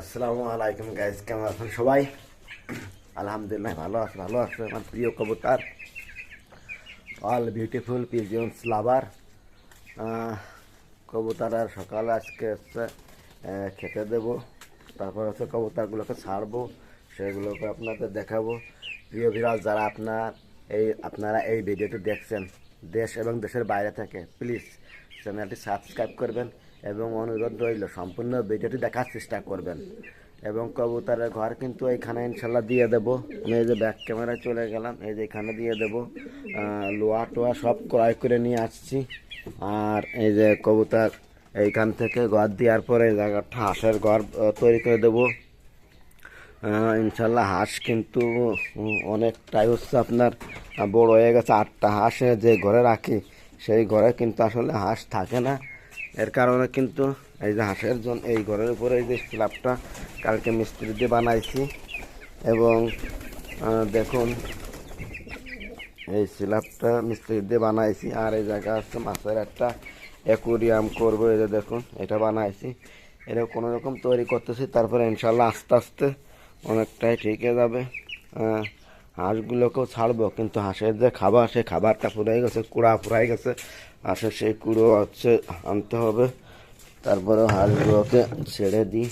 আসসালামু আলাইকুম গাইজ কেমন আছেন সবাই? আলহামদুলিল্লাহ ভালো আছে ভালো আছে। আমার প্রিয় কবুতর অল বিউটিফুল পিজিয়ন্স লাভার কবুতর আর সকালে আজকে হচ্ছে খেতে দেব। তারপর হচ্ছে কবুতরগুলোকে ছাড়বো, সেগুলোকে আপনাদের দেখাবো। প্রিয় বিরাজ যারা আপনার এই, আপনারা এই ভিডিওটি দেখছেন, দেশ এবং দেশের বাইরে থেকে প্লিজ চ্যানেলটি সাবস্ক্রাইব করবেন। এবং অনুরোধ রইল, সম্পূর্ণ ভিডিওটি দেখার চেষ্টা করবেন। এবং কবুতরের ঘর কিন্তু এইখানে ইনশাল্লাহ দিয়ে দেবো। আমি এই যে ব্যাক ক্যামেরায় চলে গেলাম, এই যে এখানে দিয়ে দেবো। লোহা টোয়া সব ক্রয় করে নিয়ে আসছি। আর এই যে কবুতর, এইখান থেকে ঘর দেওয়ার পরে জায়গাটা হাঁসের ঘর তৈরি করে দেবো। ইনশাল্লাহ হাঁস কিন্তু অনেকটাই হচ্ছে আপনার বড় হয়ে গেছে। আটটা হাঁস যে ঘরে রাখি, সেই ঘরে কিন্তু আসলে হাঁস থাকে না। এর কারণে কিন্তু এই যে হাঁসের জন্য এই ঘরের উপরে এই যে স্ল্যাবটা কালকে মিস্ত্রি দিয়ে বানাইছি। এবং দেখুন, এই স্ল্যাবটা মিস্ত্রি দিয়ে বানাইছি। আর এই জায়গা আছে মাছের একটা অ্যাকুরিয়াম করব, এই যে দেখুন, এটা বানাইছি। এটা কোনো রকম তৈরি করতেছি, তারপরে ইনশাল্লাহ আস্তে আস্তে অনেকটাই ঠিক হয়ে যাবে হাঁসগুলোকেও ছাড়বো, কিন্তু হাঁসের যে খাবার সেই খাবারটা ফুরাই গেছে, কুড়া ফুরাই গেছে। হাঁসের সেই কুড়ো হচ্ছে আনতে হবে। তারপরে হাঁসগুলোকে ছেড়ে দিই।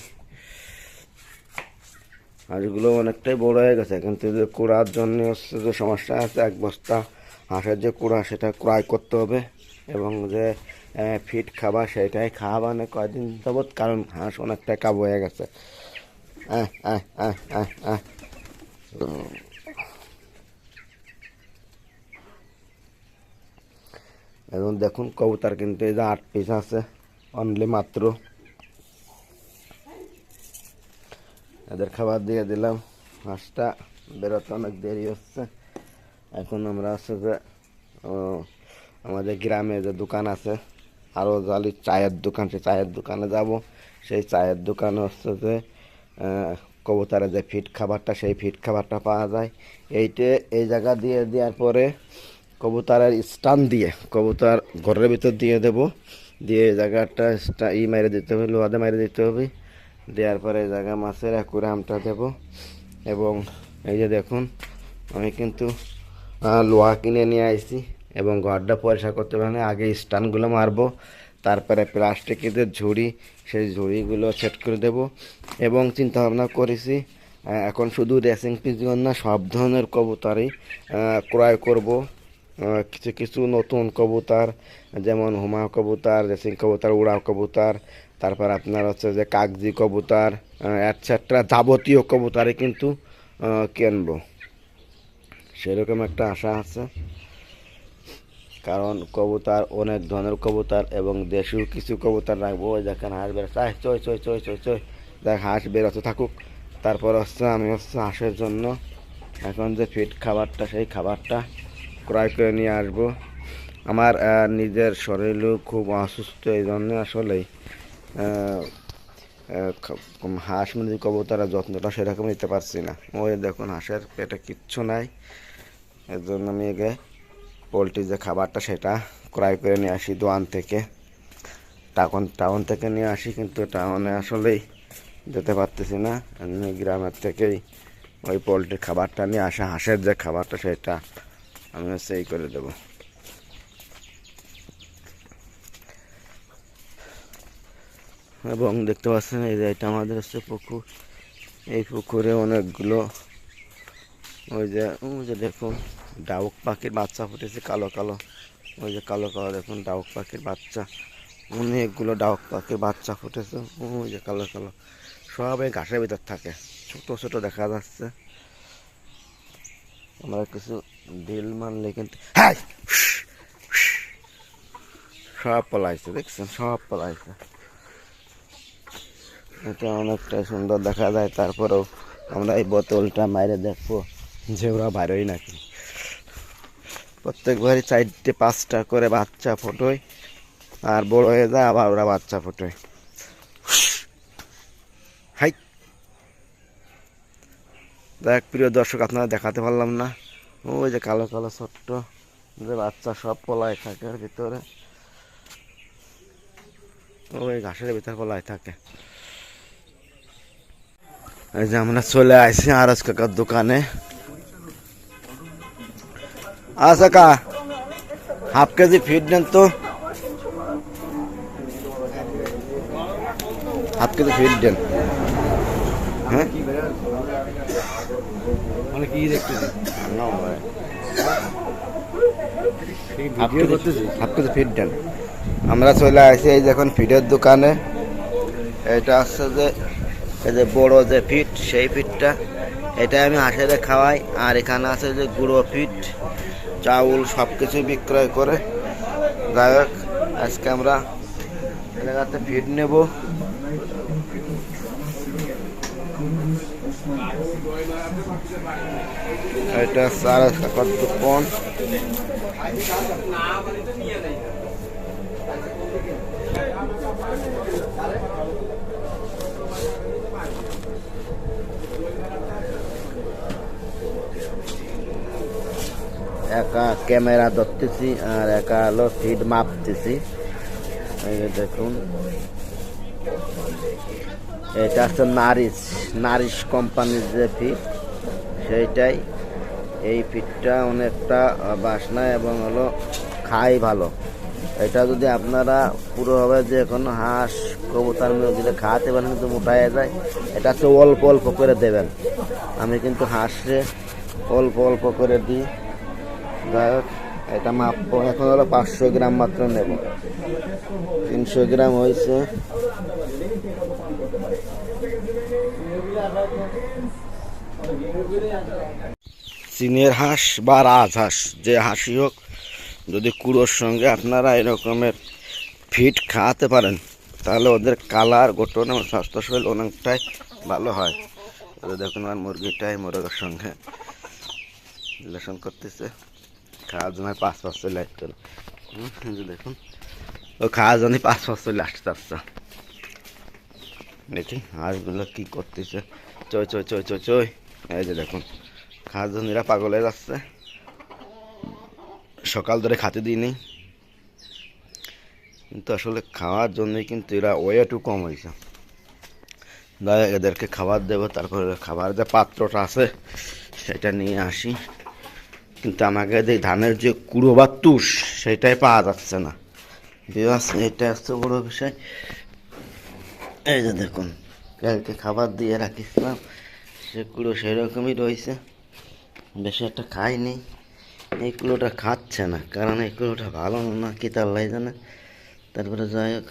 হাঁসগুলো অনেকটাই বড় হয়ে গেছে। কিন্তু যে কুড়ার জন্য হচ্ছে যে সমস্যা আছে এক বস্তা হাঁসের যে কুড়া সেটা ক্রয় করতে হবে এবং যে ফিট খাবার সেটাই খাওয়াবানে কয়দিন যাবৎ কারণ হাঁস অনেকটাই কাবু হয়ে গেছে। আহ, আহ, আহ, আহ, আহ। এবং দেখুন কবুতর কিন্তু এই যে আট পিস আছে অনলি মাত্র। এদের খাবার দিয়ে দিলাম হাঁসটা বেরোতে অনেক দেরি হচ্ছে। এখন আমরা হচ্ছে যে আমাদের গ্রামে যে দোকান আছে আরও জালি চায়ের দোকান সেই চায়ের দোকানে যাব। সেই চায়ের দোকানে হচ্ছে যে আহ, কবুতরের যে ফিট খাবারটা সেই ফিট খাবারটা পাওয়া যায়। এইটে এই জায়গা দিয়ে দেওয়ার পরে কবুতরের স্টান দিয়ে, কবুতর ঘরের ভিতর দিয়ে দেব। দিয়ে জায়গাটা ই মেরে দিতে হবে, লোহাতে মেরে দিতে হবে। দেওয়ার পরে জায়গা মাছের অ্যাকুরামটা দেব। এবং এই যে দেখুন, আমি কিন্তু লোহা কিনে নিয়ে আসছি এবং ঘরটা পরিষ্কার করতে পারে আগে স্টানগুলো মারবো। তারপরে প্লাস্টিকের যে ঝুড়ি, সেই ঝুড়িগুলো সেট করে দেব। এবং চিন্তা ভাবনা করেছি এখন শুধু রেসিং পিজন না, সব ধরনের কবুতরই ক্রয় করব। কিছু কিছু নতুন কবুতর, যেমন হুমা কবুতর রেসিং কবুতর উড়াও কবুতর, তারপর আপনার হচ্ছে যে কাগজি কবুতর অ্যাটসেট্রা যাবতীয় কবুতরই কিন্তু কিনবো। সেরকম একটা আশা আছে। কারণ কবুতর, অনেক ধরনের কবুতর এবং দেশীয় কিছু কবুতর রাখব দেখেন হাঁস বেরোচ্ছে আয় চই চই চই চই চই দেখ হাঁস বেরোতে থাকুক। তারপর হচ্ছে আমি হচ্ছে হাঁসের জন্য এখন যে ফিট খাবারটা, সেই খাবারটা ক্রয় করে নিয়ে আসব। আমার নিজের শরীরও খুব অসুস্থ এই জন্য আসলেই হাঁস মুরগি কবুতরের যত্নটা সেরকম নিতে পারছি না। ওই দেখুন, হাঁসের পেটে কিচ্ছু নাই। এর জন্য আমি আগে পোলট্রির যে খাবারটা সেটা ক্রয় করে নিয়ে আসি দোয়ান থেকে। টাউন টাউন থেকে নিয়ে আসি, কিন্তু টাউনে আসলেই যেতে পারতেছি না। আমি গ্রামের থেকেই ওই পোলট্রির খাবারটা নিয়ে আসা, হাঁসের যে খাবারটা সেটা আমি সেই করে দেবো। এবং দেখতে পাচ্ছেন, এই যে এটা আমাদের হচ্ছে পুকুর। এই পুকুরে অনেকগুলো ওই যে ওই যে দেখুন, ডাউক পাখির বাচ্চা ফুটেছে, কালো কালো। ওই যে কালো কালো দেখুন, ডাউক পাখির বাচ্চা। অনেকগুলো ডাউক পাখির বাচ্চা ফুটেছে ওই যে কালো কালো। সব এই ঘাসের ভিতর থাকে। ছোট ছোট দেখা যাচ্ছে। আমরা কিছু ডিল মারলে কিন্তু হ্যাঁ সব পলাইছে, দেখছেন? সব পলাইছে। এটা অনেকটা সুন্দর দেখা যায়, তারপরেও আমরা এই বোতলটা মাইরে দেখব যে ওরা বাইরেই নাকি। প্রত্যেকবারই চারটে, পাঁচটা করে বাচ্চা ফোটোয়, আর বড় হয়ে যায়, আবার ওরা বাচ্চা ফোটোয়। দেখ, প্রিয় দর্শক, আপনারা দেখাতে পারলাম না। ওই যে কালো কালো, ছোট্ট যে বাচ্চা সব পলায় থাকে ভিতরে। ওই ঘাসের ভিতরে পলায় থাকে। এই যে আমরা চলে আসছি আরস কাকার দোকানে। আচ্ছা কা হাফ কেজি ফিট দেন তো। হাফ কেজি ফিট দেন। হ্যাঁ? মানে কি দেখতেছি না ভাই ভিডিও করতেছি। ফিট আমরা চলে আসছি এই যখন ফিটের দোকানে। এটা হচ্ছে যে এই যে বড় যে ফিট সেই ফিটটা এটা আমি হাঁসেরে খাওয়াই। আর এখানে আছে যে গুঁড়ো ফিট চাউল সব কিছু বিক্রয় করে। যাই হোক আজকে আমরা এলাকাতে ফিট নেব। এটা সারা একা ক্যামেরা ধরতেছি আর একা হলো ফিড মাপতেছি। দেখুন। এটা হচ্ছে নারিশ নারিশ কোম্পানির যে ফিড সেইটাই। এই ফিডটা অনেকটা বাসনা এবং হলো খাই ভালো। এটা যদি আপনারা পুরোভাবে যে কোনো হাঁস, কবুতার মুরগিতে খাওয়াতে পারেন, কিন্তু মোটায় যায়, এটা হচ্ছে অল্প অল্প করে দেবেন। আমি কিন্তু হাঁসে অল্প অল্প করে দিই। যাই হোক। এটা মাপ, এখন হলো পাঁচশো গ্রাম মাত্র নেব। তিনশো গ্রাম হয়েছে। চীনের হাঁস বা রাজহাঁস যে হাঁসই হোক, যদি কুড়োর সঙ্গে আপনারা এরকমের ফিট খাওয়াতে পারেন, তাহলে ওদের কালার, গঠন এবং স্বাস্থ্য শরীর অনেকটাই ভালো হয়। দেখুন আর মুরগিটাই মুরগের সঙ্গে রিলেশন করতেছে। খাওয়ার জন্য পাঁচ পাঁচ চলে আসতে যে দেখুন। ও খাওয়ার জন্য পাঁচ পাঁচ চলে আসতে আসছে। দেখি হাঁসগুলো কি করতেছে। চই চই চই চই চই এই যে দেখুন খাওয়ার জন্য এরা পাগল যাচ্ছে। সকাল ধরে খাতে দিইনি। কিন্তু আসলে খাওয়ার জন্যই কিন্তু এরা ওয়েটও কম হয়েছে। এদেরকে খাবার দেবো তারপরে খাবার যে পাত্রটা আছে সেটা নিয়ে আসি। কিন্তু আমাকে ধানের যে কুড়ো বা তুষ, সেটাই পাওয়া যাচ্ছে না। এটা হচ্ছে বড় বিষয়। এই যে দেখুন, কালকে খাবার দিয়ে রাখিছিলাম, সে কুড়ো সেরকমই রয়েছে। বেশি একটা খাইনি। এই কুলোটা খাচ্ছে না, কারণ এই কুলোটা ভালো না, কি তার লাই জানে? তারপরে যাই হোক,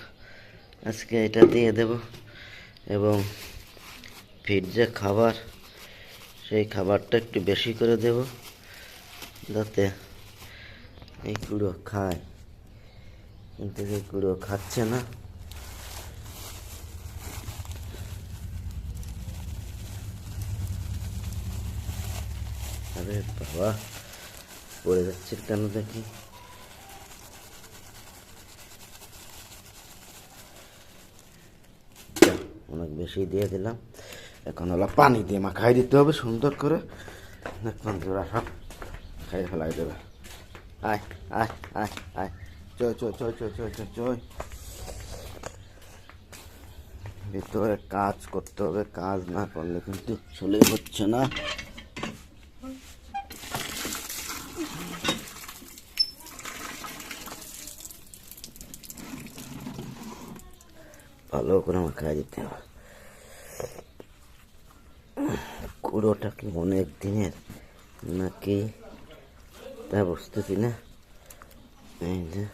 আজকে এটা দিয়ে দেব। এবং ফিট যে খাবার, সেই খাবারটা একটু বেশি করে দেব। যাতে এই কুড়ো খায়। কিন্তু এই কুড়ো খাচ্ছে না। আরে বাবা, পড়ে যাচ্ছে কেন দেখি? অনেক বেশি দিয়ে দিলাম। এখন হলো পানি দিয়ে মাখাই দিতে হবে সুন্দর করে। এখন তোরা সব খাই ফেলাই দেবে। আয় আয় আয় আয়। চয় চয় চয় চয় চয় চয় চয় ভিতরে কাজ করতে হবে, কাজ না করলে কিন্তু চলেই হচ্ছে না। ভালো করে মাখায় দিতে হবে। কুড়োটা কি অনেক দিনের? নাকি তা বুঝতেছি না এই যে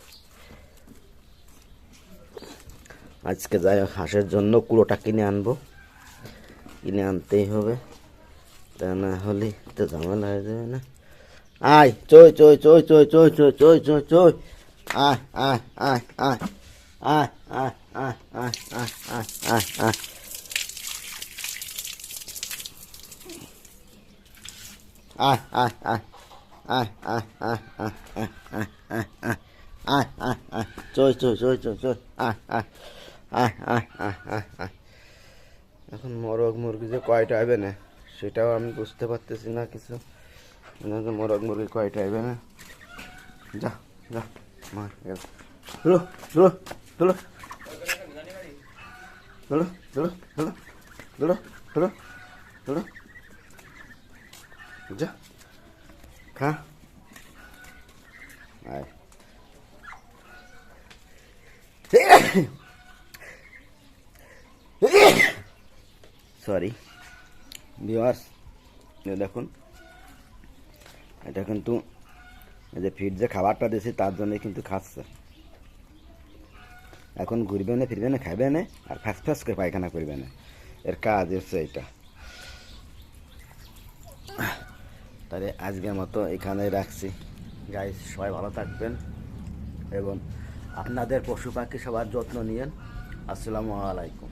আজকে যাই হোক হাঁসের জন্য কুড়োটা কিনে আনব কিনে আনতেই হবে তা না হলে তো ঝামেলা হয়ে যাবে না আয় চই চই চই চই চই চই চই চই চই আয় আয় আয় আয় আয় আয় আয় আয় আয় আয় আয় আয় আয় আয় আয় আয় আয় আয় আয় আয় আয় চই চই চই চই চই আয় আয় আয় আয় এখন মোরগ মুরগি যে কয়টা আইবে না, সেটাও আমি বুঝতে পারতেছি না কিছু। মোরগ মুরগি কয়টা আইবে না। যা যা মার গেল। ধরো ধরো ধরো ধরো ধরো ধরো ধরো ধরো তোরা যা। খা আয় সরি ভিওয়ার্স দেখুন। এটা কিন্তু যে ফিট যে খাবারটা দিয়েছি তার জন্য কিন্তু খাচ্ছে। এখন ঘুরবে না, ফিরবে না খাবে না, আর ফ্যাস ফ্যাস করে পায়খানা করবে না। এর কাজ হচ্ছে এটা তাহলে আজকের মতো এখানে রাখছি। যাই সবাই ভালো থাকবেন এবং আপনাদের পশু পাখি সবার যত্ন নিয়েন। আসসালামু আলাইকুম।